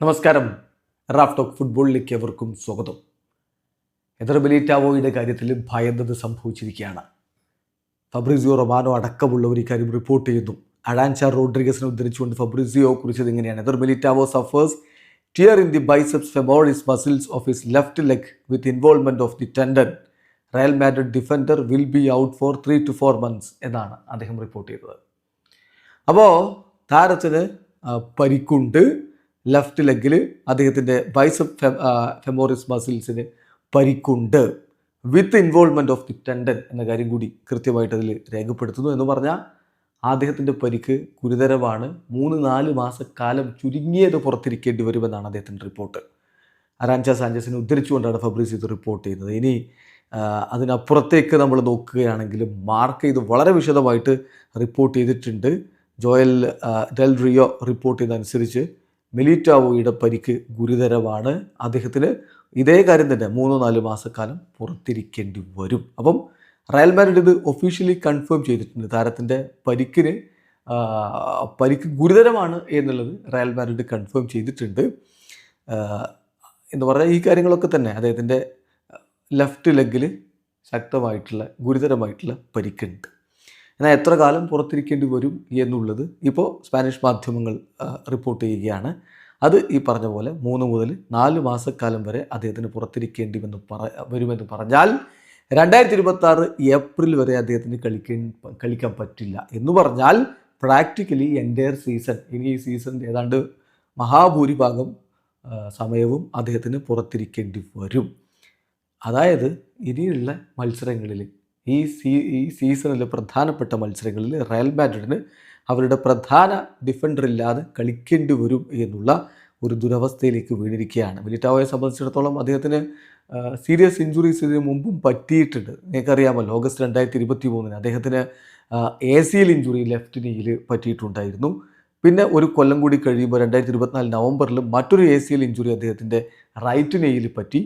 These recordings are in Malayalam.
നമസ്കാരം. റാഫ് ടോക്ക് ഫുട്ബോളിലേക്ക് എവർക്കും സ്വാഗതം. എതർ ബെലീറ്റാവോയുടെ കാര്യത്തിൽ ഭയന്നത് സംഭവിച്ചിരിക്കുകയാണ്. ഫബ്രിസിയോ റൊമാനോ അടക്കമുള്ളവർ ഇക്കാര്യം റിപ്പോർട്ട് ചെയ്യുന്നു. അഡാൻചാർ റോഡ്രിഗസിനെ ഉദ്ധരിച്ചുകൊണ്ട് ഫബ്രിസിയോ കുറിച്ചത് ഇങ്ങനെയാണ്. Eder Militao suffers tear in the biceps femoris muscles of his left leg with involvement of the tendon Real Madrid defender will be out for three to four months എന്നാണ് അദ്ദേഹം റിപ്പോർട്ട് ചെയ്തത്. അപ്പോൾ താരത്തിന് പരിക്കുണ്ട്. ലെഫ്റ്റ് ലെഗിൽ അദ്ദേഹത്തിന്റെ ബൈസപ്പ് ഫെമോറിസ് മസിൽസിന് പരിക്കുണ്ട്. With involvement of the tendon എന്ന കാര്യം കൂടി കൃത്യമായിട്ട് അതിൽ രേഖപ്പെടുത്തുന്നു എന്ന് പറഞ്ഞാൽ അദ്ദേഹത്തിന്റെ പരിക്ക് ഗുരുതരമാണ്. മൂന്ന് നാല് മാസക്കാലം ചുരുങ്ങിയത് പുറത്തിരിക്കേണ്ടി വരുമെന്നാണ് അദ്ദേഹത്തിന്റെ റിപ്പോർട്ട്. അരാൻച സാഞ്ചസിനെ ഉദ്ധരിച്ചുകൊണ്ടാണ് ഫബ്രീസ് ഇത് റിപ്പോർട്ട് ചെയ്യുന്നത്. ഇനി അതിനപ്പുറത്തേക്ക് നമ്മൾ നോക്കുകയാണെങ്കിൽ മാർക്ക് ഇത് വളരെ വിശദമായിട്ട് റിപ്പോർട്ട് ചെയ്തിട്ടുണ്ട്. ജോയൽ ഡെൽ റിയോ റിപ്പോർട്ട് ചെയ്തതനുസരിച്ച് മെലിറ്റാവോയുടെ പരിക്ക് ഗുരുതരമാണ്. അദ്ദേഹത്തിന് ഇതേ കാര്യം തന്നെ മൂന്നോ നാല് മാസക്കാലം പുറത്തിരിക്കേണ്ടി വരും. അപ്പം റയൽ മാഡ്രിഡ് ഇത് ഒഫീഷ്യലി കൺഫേം ചെയ്തിട്ടുണ്ട്. താരത്തിന്റെ പരിക്കിന് പരിക്ക് ഗുരുതരമാണ് എന്നുള്ളത് റയൽ മാഡ്രിഡ് കൺഫേം ചെയ്തിട്ടുണ്ട്. എന്ന് പറഞ്ഞാൽ ഈ കാര്യങ്ങളൊക്കെ തന്നെ അദ്ദേഹത്തിന്റെ ലെഫ്റ്റ് ലെഗിൽ ശക്തമായിട്ടുള്ള ഗുരുതരമായിട്ടുള്ള പരിക്കുണ്ട്. എന്നാൽ എത്ര കാലം പുറത്തിരിക്കേണ്ടി വരും എന്നുള്ളത് ഇപ്പോൾ സ്പാനിഷ് മാധ്യമങ്ങൾ റിപ്പോർട്ട് ചെയ്യുകയാണ്. അത് ഈ പറഞ്ഞ പോലെ മൂന്ന് മുതൽ നാല് മാസക്കാലം വരെ അദ്ദേഹത്തിന് പുറത്തിരിക്കേണ്ടിവെന്ന് പറ വരുമെന്ന് പറഞ്ഞാൽ രണ്ടായിരത്തി ഇരുപത്തി ഏപ്രിൽ വരെ അദ്ദേഹത്തിന് കളിക്കാൻ കളിക്കാൻ പറ്റില്ല എന്ന് പറഞ്ഞാൽ പ്രാക്ടിക്കലി എന്റയർ സീസൺ ഇനി ഈ സീസൺ ഏതാണ്ട് മഹാഭൂരിഭാഗം സമയവും അദ്ദേഹത്തിന് പുറത്തിരിക്കേണ്ടി വരും. അതായത് ഇനിയുള്ള മത്സരങ്ങളിൽ ഈ സീ ഈ സീസണിലെ പ്രധാനപ്പെട്ട മത്സരങ്ങളിൽ റയൽ മാഡ്രിഡിന് അവരുടെ പ്രധാന ഡിഫൻഡർ ഇല്ലാതെ കളിക്കേണ്ടി വരും എന്നുള്ള ഒരു ദുരവസ്ഥയിലേക്ക് വീണിരിക്കുകയാണ്. മിലിറ്റാവോയെ സംബന്ധിച്ചിടത്തോളം അദ്ദേഹത്തിന് സീരിയസ് ഇഞ്ചുറീസ് ഇതിനു മുമ്പും പറ്റിയിട്ടുണ്ട്. നിങ്ങൾക്കറിയാമല്ലോ ഓഗസ്റ്റ് രണ്ടായിരത്തി ഇരുപത്തി മൂന്നിന് അദ്ദേഹത്തിന് A C L injury left നീയിൽ പറ്റിയിട്ടുണ്ടായിരുന്നു. പിന്നെ ഒരു കൊല്ലം കൂടി കഴിയുമ്പോൾ രണ്ടായിരത്തി ഇരുപത്തിനാല് നവംബറിൽ മറ്റൊരു എ സി എൽ ഇഞ്ചുറി അദ്ദേഹത്തിന്റെ റൈറ്റ് നെയിൽ പറ്റി.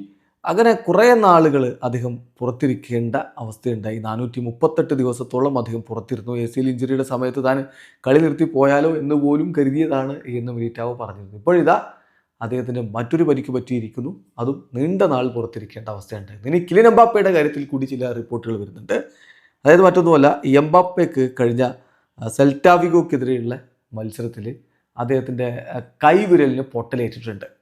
അങ്ങനെ കുറേ നാളുകൾ അദ്ദേഹം പുറത്തിരിക്കേണ്ട അവസ്ഥയുണ്ടായി. നാനൂറ്റി മുപ്പത്തെട്ട് ദിവസത്തോളം അദ്ദേഹം പുറത്തിരുന്നു. എ സി എൽ ഇഞ്ചുറിയുടെ സമയത്ത് താൻ കളി നിർത്തി പോയാലോ എന്ന് പോലും കരുതിയതാണ് എന്ന് മിലിറ്റാവ് പറഞ്ഞിരുന്നു. ഇപ്പോഴിതാ അദ്ദേഹത്തിന് മറ്റൊരു പരിക്ക് പറ്റിയിരിക്കുന്നു. അതും നീണ്ട നാൾ പുറത്തിരിക്കേണ്ട അവസ്ഥയുണ്ടായി ഇനി കിലിൻ എംബാപ്പയുടെ കാര്യത്തിൽ കൂടി ചില റിപ്പോർട്ടുകൾ വരുന്നുണ്ട്. അതായത് മറ്റൊന്നുമല്ല എംബാപ്പയ്ക്ക് കഴിഞ്ഞ സെൽറ്റാവിഗോക്കെതിരെയുള്ള മത്സരത്തിൽ അദ്ദേഹത്തിന്റെ കൈവിരലിന് പൊട്ടലേറ്റിട്ടുണ്ട്.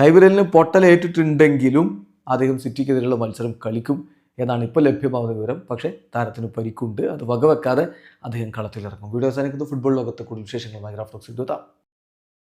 കൈവിരലിന് പൊട്ടലേറ്റിട്ടുണ്ടെങ്കിലും അദ്ദേഹം സിറ്റിക്കെതിരെയുള്ള മത്സരം കളിക്കും എന്നാണ് ഇപ്പോൾ ലഭ്യമാവുന്ന വിവരം. പക്ഷേ താരത്തിന് പരിക്കുണ്ട്. അത് വകവെക്കാതെ അദ്ദേഹം കളത്തിലിറങ്ങും. വീഡിയോ അവസാനിക്കുന്നത് ഫുട്ബോൾ ലോകത്തെ കൂടുതൽ വിശേഷങ്ങളുമായി ഗ്രാഫ്റ്റോക്സ് എത്താം.